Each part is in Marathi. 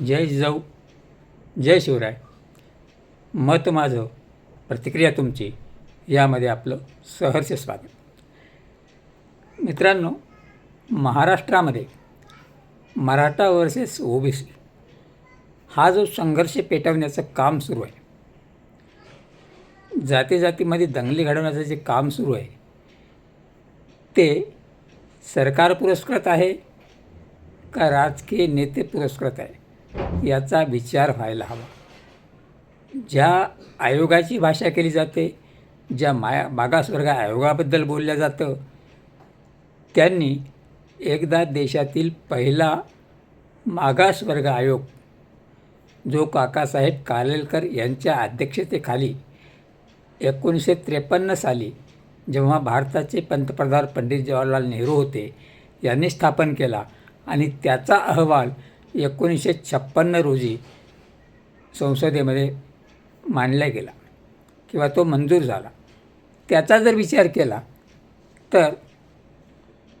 जय जाऊ जय शिवराय. मत माझं प्रतिक्रिया तुमची यामध्ये आपलं सहर्ष स्वागत. मित्रांनो महाराष्ट्रामध्ये मराठा वर्सेस ओबीसी हा जो संघर्ष पेटवण्याचं काम सुरू आहे जाती जातीमध्ये दंगली घडवण्याचं जे काम सुरू आहे ते सरकार पुरस्कृत आहे का राजकीय नेते पुरस्कृत आहे? याचा विचार व्हायला हवा. ज्या आयोगाची भाषा केली जाते ज्या माया मागासवर्ग आयोगाबद्दल बोललं जातं त्यांनी एकदा देशातील पहिला मागासवर्ग आयोग जो काकासाहेब कालेलकर यांच्या अध्यक्षतेखाली एकोणीसशे त्रेपन्न साली जेव्हा भारताचे पंतप्रधान पंडित जवाहरलाल नेहरू होते यांनी स्थापन केला आणि त्याचा अहवाल एकोणीसशे छप्पन्न रोजी संसदेमध्ये मांडला गेला किंवा तो मंजूर झाला. त्याचा जर विचार केला तर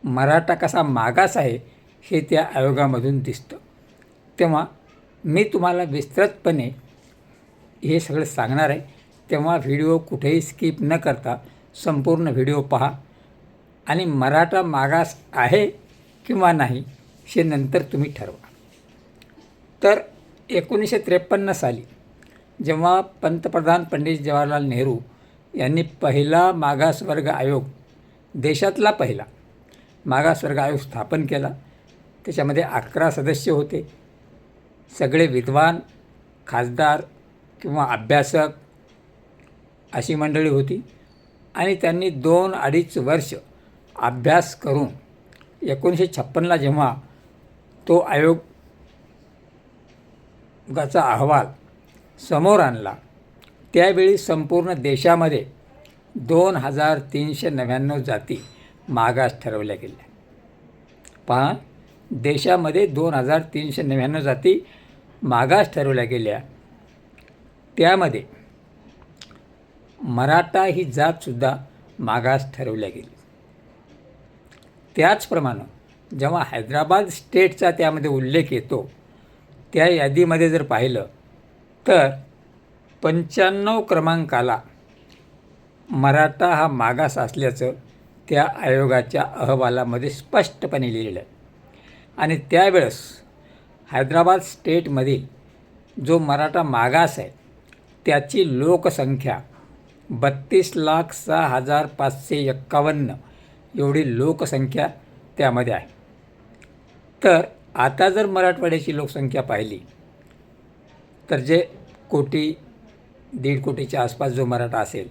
मराठा कसा मागास आहे हे त्या आयोगामधून दिसतं. तेव्हा मी तुम्हाला विस्तृतपणे हे सगळं सांगणार आहे. तेव्हा व्हिडिओ कुठेही स्किप न करता संपूर्ण व्हिडिओ पहा. आणि मराठा मागास आहे किंवा नाही हे नंतर तुम्ही ठरवा. तर एकोणीसशे त्रेपन्न साली जेव्हा पंतप्रधान पंडित जवाहरलाल नेहरू यांनी पहिला मागासवर्ग आयोग देशातला पहिला मागासवर्ग आयोग स्थापन केला. त्याच्यामध्ये अकरा सदस्य होते. सगळे विद्वान खासदार किंवा अभ्यासक अशी मंडळी होती आणि त्यांनी दोन अडीच वर्ष अभ्यास करून एकोणीसशे छप्पनला जेव्हा तो आयोग गाचा अहवाल समोर आणला. त्यावेळी संपूर्ण देशामध्ये दोन हजार तीनशे नव्याण्णव जाती मागास ठरवल्या गेल्या. पहा देशामध्ये दोन हजार तीनशे नव्याण्णव जाती मागास ठरवल्या गेल्या. त्यामध्ये मराठा ही जातसुद्धा मागास ठरवल्या गेली. त्याचप्रमाणे जेव्हा हैदराबाद स्टेटचा त्यामध्ये उल्लेख येतो त्या यादीमध्ये जर पाहिलं तर पंच्याण्णव क्रमांकाला मराठा हा मागास असल्याचं त्या आयोगाच्या अहवालामध्ये स्पष्टपणे लिहिलेलं आहे. आणि त्यावेळेस हैदराबाद स्टेटमधील जो मराठा मागास आहे त्याची लोकसंख्या बत्तीस लाख सहा हजार पाचशे एक्कावन्न एवढी लोकसंख्या त्यामध्ये आहे. तर आता जर मराठवाड्याची लोकसंख्या पाहिली तर जे कोटी दीड कोटीच्या आसपास जो मराठा असेल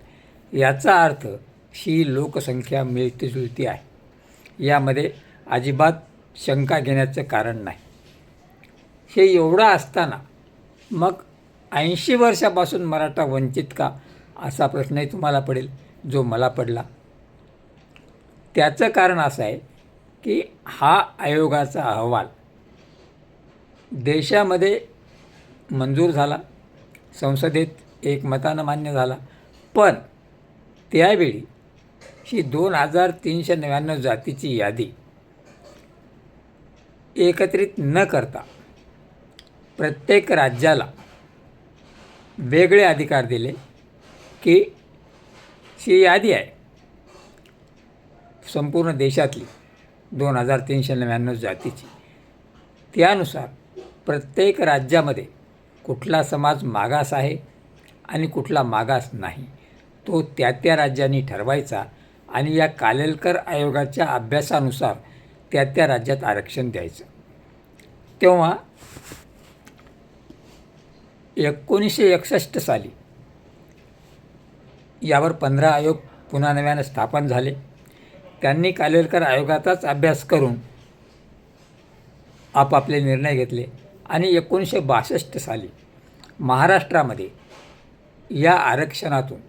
याचा अर्थ ही लोकसंख्या मिळती जुळती आहे. यामध्ये अजिबात शंका घेण्याचं कारण नाही. हे एवढं असताना मग ऐंशी वर्षापासून मराठा वंचित का असा प्रश्नही तुम्हाला पडेल जो मला पडला. त्याचं कारण असं आहे की हा आयोगाचा अहवाल देशामध्ये मंजूर झाला. संसदेत एकमतानं मान्य झाला. पण त्यावेळी ही दोन हजार तीनशे नव्याण्णव जातीची यादी एकत्रित न करता प्रत्येक राज्याला वेगळे अधिकार दिले की ही यादी आहे. संपूर्ण देशातली दोन हजार तीनशे नव्याण्णव जातीची. त्यानुसार प्रत्येक राज्यामध्ये कुठला समाज मागास आहे आणि कुठला मागास नाही तो त्या त्या राज्यांनी ठरवायचा आणि या कालेलकर आयोगाच्या अभ्यासानुसार त्या त्या राज्यात आरक्षण द्यायचं. तेव्हा एकोणीसशे एकसष्ट साली यावर पंधरा आयोग पुन्हा नव्यानं स्थापन झाले. त्यांनी कालेलकर आयोगाचाच अभ्यास करून आपापले निर्णय घेतले. आणि एकोणीसशे बासष्ट साली महाराष्ट्रामध्ये या आरक्षणातून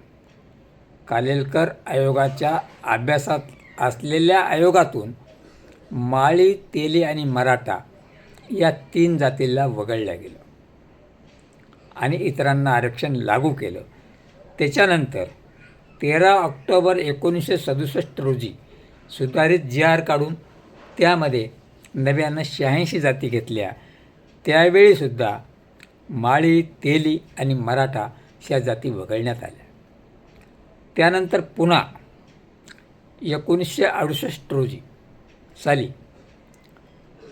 कालेलकर आयोगाच्या अभ्यासात असलेल्या आयोगातून माळी तेली आणि मराठा या तीन जातीला वगळल्या गेलं आणि इतरांना आरक्षण लागू केलं. त्याच्यानंतर तेरा ऑक्टोबर एकोणीसशे सदुसष्ट रोजी सुधारित जी आर काढून त्यामध्ये नव्यानं शहाऐंशी जाती घेतल्या. त्यावेळीसुद्धा माळी तेली आणि मराठा ह्या जाती वगळण्यात आल्या. त्यानंतर पुन्हा एकोणीसशे अडुसष्ट रोजी साली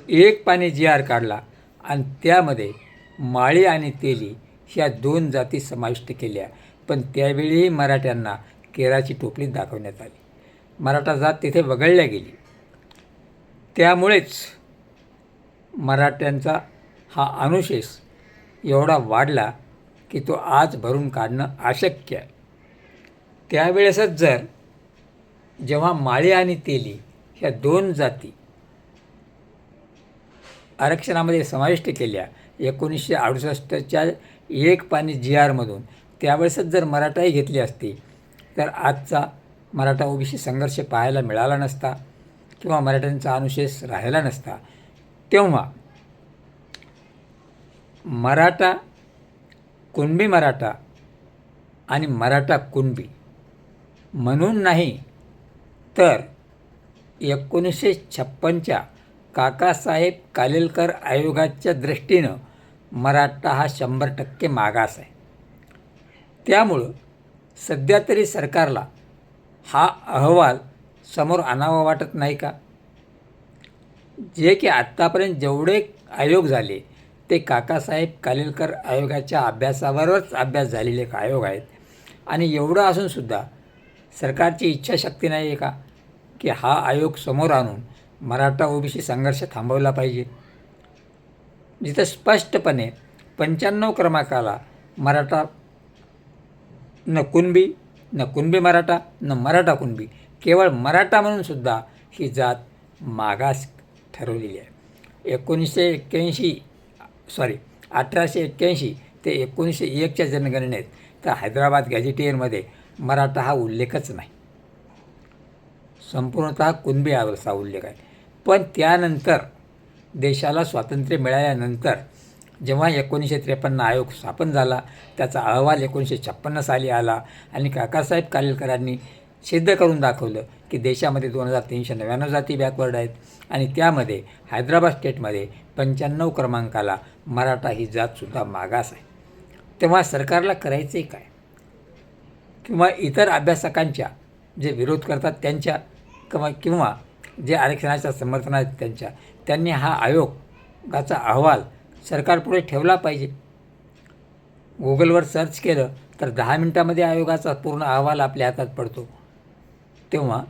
एक पाणी जी आर काढला आणि त्यामध्ये माळी आणि तेली ह्या दोन जाती समाविष्ट केल्या. पण त्यावेळीही मराठ्यांना केराची टोपली दाखवण्यात आली. मराठा जात तिथे वगळल्या गेली. त्यामुळेच मराठ्यांचा हा अनुशेष एवढा वाढला की तो आज भरून काढणं अशक्य आहे. त्यावेळेसच जर जेव्हा माळी आणि तेली ह्या दोन जाती आरक्षणामध्ये समाविष्ट केल्या एकोणीसशे अडुसष्टच्या एक पाणी जी आरमधून त्यावेळेसच जर मराठाही घेतली असती तर आजचा मराठा ओबीसी संघर्ष पाहायला मिळाला नसता किंवा मराठ्यांचा अनुशेष राहिला नसता तेव्हा मराठा कुणबी मराठा आणि मराठा कुणबी. म्हणून नाही तर एकोणीसशे छप्पनच्या काकासाहेब कालेलकर आयोगाच्या दृष्टीनं मराठा हा शंभर टक्के मागास आहे. त्यामुळं सध्या तरी सरकारला हा अहवाल समोर आणावा वाटत नाही का? जे की आत्तापर्यंत जेवढे आयोग झाले ते काकासाहेब कालेलकर आयोगाच्या अभ्यासावरच अभ्यास झालेले एक आयोग आहेत. आणि एवढं असूनसुद्धा सरकारची इच्छाशक्ती नाही आहे का? की हा आयोग समोर आणून मराठा ओबीसी संघर्ष थांबवला पाहिजे. जिथं स्पष्टपणे पंच्याण्णव क्रमांकाला मराठा न कुणबी न कुणबी मराठा न मराठा कुणबी केवळ मराठा म्हणूनसुद्धा ही जात मागास ठरवलेली आहे. एकोणीसशे एक्क्याऐंशी सॉरी अठराशे एक्क्याऐंशी ते एकोणीसशे एकच्या जनगणनेत तर हैदराबाद गॅझेटियनमध्ये मराठा हा उल्लेखच नाही. संपूर्णतः कुणबी असा उल्लेख आहे. पण त्यानंतर देशाला स्वातंत्र्य मिळाल्यानंतर जेव्हा एकोणीसशे त्रेपन्न आयोग स्थापन झाला त्याचा अहवाल एकोणीसशे छप्पन्न साली आला आणि काकासाहेब कालेलकरांनी सिद्ध करून दाखवलं की देशामध्ये दोन हजार तीनशे नव्याण्णव जाती बॅकवर्ड आहेत आणि त्यामध्ये हैदराबाद स्टेटमध्ये पंच्याण्णव क्रमांकाला मराठा ही जातसुद्धा मागास आहे. तेव्हा सरकारला करायचे काय? किंवा इतर अभ्यासकांच्या जे विरोध करतात त्यांच्या किंवा किंवा जे आरक्षणाच्या समर्थन आहेत त्यांच्या त्यांनी हा आयोगाचा अहवाल सरकारपुढे ठेवला पाहिजे. गुगलवर सर्च केलं तर दहा मिनटामध्ये आयोगाचा पूर्ण अहवाल आपल्या हातात पडतो. तेव्हा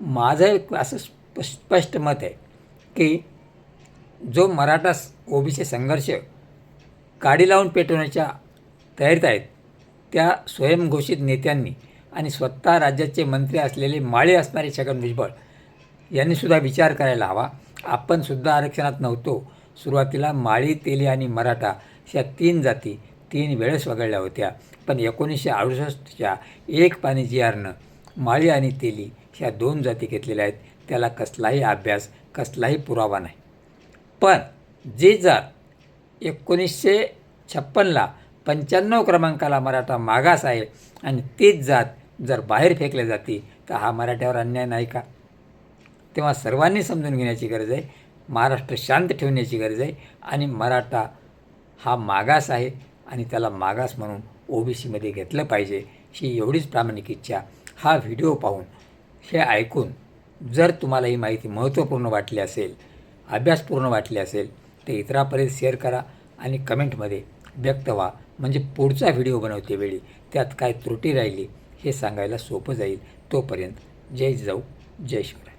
माझं एक असं स्प स्पष्ट मत आहे की जो मराठा ओबीसी संघर्ष काडी लावून पेटवण्याच्या तयारीत आहेत त्या स्वयंघोषित नेत्यांनी आणि स्वतः राज्याचे मंत्री असलेले माळे असणारे छगन भुजबळ यांनीसुद्धा विचार करायला हवा. आपणसुद्धा आरक्षणात नव्हतो. सुरुवातीला माळी तेली आणि मराठा ह्या तीन जाती तीन वेळेस वगळल्या होत्या. पण एकोणीसशे अडुसष्टच्या एक पाणी जी आरनं माळी आणि तेली ह्या दोन जाती घेतलेल्या आहेत. त्याला कसलाही अभ्यास कसलाही पुरावा नाही. पण जी जात एकोणीसशे छप्पनला पंच्याण्णव क्रमांकाला मराठा मागास आहे आणि तीच जात जर बाहेर फेकल्या जाते तर हा मराठ्यावर अन्याय नाही का? तेव्हा सर्वांनी समजून घेण्याची गरज आहे महाराष्ट्र शांत ठेवण्याची गरज आहे आणि मराठा हा मागास आहे आणि त्याला मागास म्हणून ओबीसीमध्ये घेतलं पाहिजे ही एवढीच प्रामाणिक इच्छा हा व्हिडिओ पाहून हे ऐकून जर तुम्हाला ही माहिती महत्त्वपूर्ण वाटली असेल अभ्यासपूर्ण वाटली असेल तर इतरापर्यंत शेअर करा आणि कमेंटमध्ये व्यक्त व्हा. म्हणजे पुढचा व्हिडिओ बनवते वेळी त्यात काय त्रुटी राहिली हे सांगायला सोपं जाईल. तोपर्यंत जय जाऊ जय शिवराय.